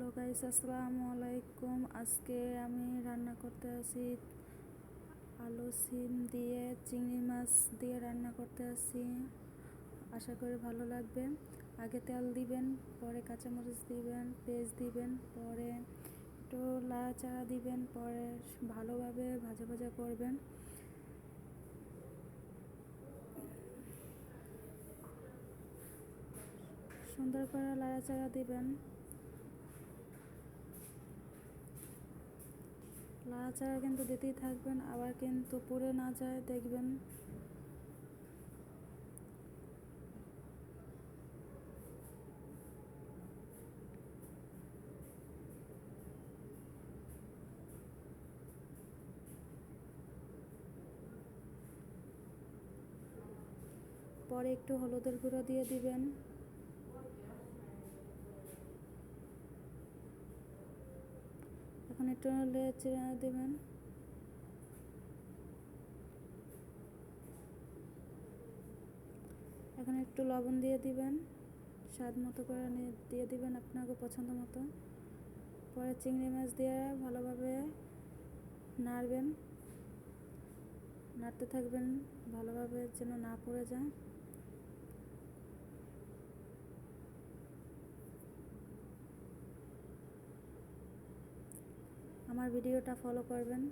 Hello guys, আসসালামু আলাইকুম। আজকে আমি রান্না করতে আসি আলু সিম দিয়ে, চিংড়ি মাছ দিয়ে রান্না করতে আসি। আশা করি ভালো লাগবে। আগে তেল দিবেন, পরে কাঁচামরিচ দিবেন পেঁয়াজ দিবেন, পরে একটু লাড়াচাড়া দিবেন, পরে ভালোভাবে ভাজা ভাজা করবেন। সুন্দর করে লাড়াচাড়া দিবেন। লাড়াচাড়া কিন্তু দিতেই থাকবেন, আবার কিন্তু পুড়ে না যায়, দেখবেন। পরে একটু হলুদের গুঁড়ো দিয়ে দিবেন। এখন একটু চেড়ে দেবেন। এখন একটু লবণ দিয়ে দিবেন। স্বাদ মতো করে দিয়ে দিবেন আপনাকে পছন্দ মতো। পরে চিংড়ি মাছ দিয়ে ভালোভাবে নাড়বেন। নাড়তে থাকবেন, ভালোভাবে যেন না পড়ে যায়। আমার ভিডিওটা ফলো করবেন,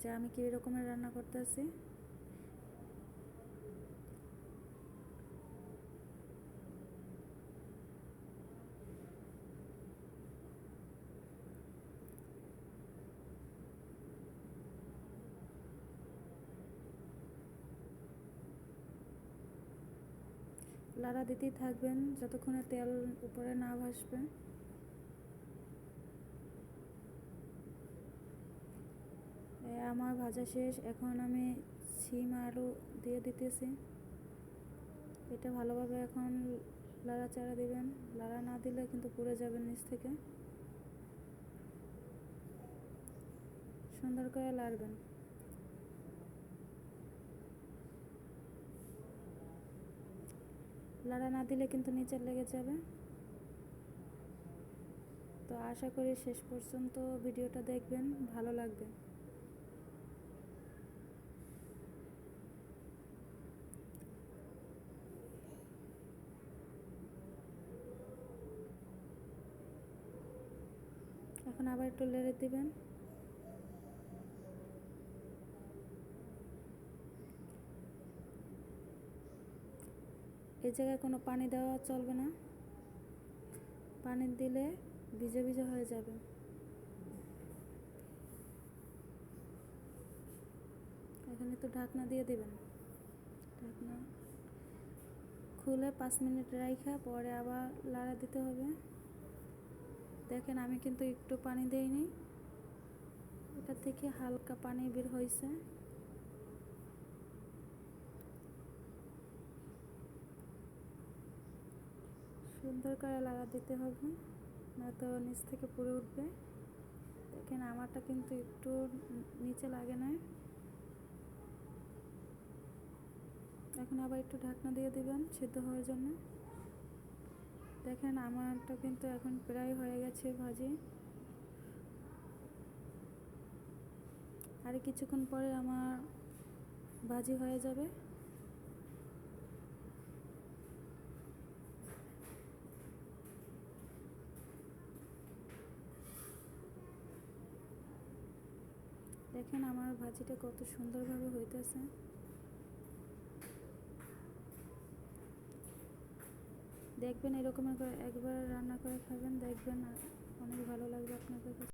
যে আমি কী রকমের রান্না করতেছি। লাড়া দিতেই থাকবেন, যতক্ষণে তেল উপরে না ভাসবে। আমার ভাজা শেষ, এখন আমি সিম আলু দিয়ে দিতেছি। এটা ভালোভাবে এখন লাড়া চাড়া দিবেন। লাড়া না দিলে কিন্তু পুড়ে যাবে নিচ থেকে। সুন্দর করে লাড়বেন। লাড়া না দিলে কিন্তু নিচে লেগে যাবে। তো আশা করি শেষ পর্যন্ত ভিডিওটা দেখবেন, ভালো লাগবে। এখন আবার একটু লেড়ে দিবেন। এই জায়গায় কোনো পানি দেওয়া চলবে না। পানি দিলে ভিজে ভিজে হয়ে যাবে। এখানে তো ঢাকনা দিয়ে দেবেন। ঢাকনা খুলে পাঁচ মিনিট রাইখা, পরে আবার লাড়া দিতে হবে। দেখেন, আমি কিন্তু একটু পানি দেইনি। এটা থেকে হালকা পানি বের হয়েছে সুন্দর করে লাগা দিতে হবে না নয়তো নিচ থেকে পুড়ে উঠবে। দেখেন, আমারটা কিন্তু একটু নিচে লাগে না এখন আবার একটু ঢাকনা দিয়ে দিবেন, সিদ্ধ হওয়ার জন্য। দেখেন, আমারটা কিন্তু এখন প্রায় হয়ে গেছে ভাজি। আর কিছুক্ষণ পরে আমার ভাজি হয়ে যাবে। দেখেন, আমার ভাজিটা কত সুন্দরভাবে হইতেছে। দেখবেন এরকমের করে একবার রান্না করে খাবেন দেখবেন অনেক ভালো লাগবে আপনাদের কাছে।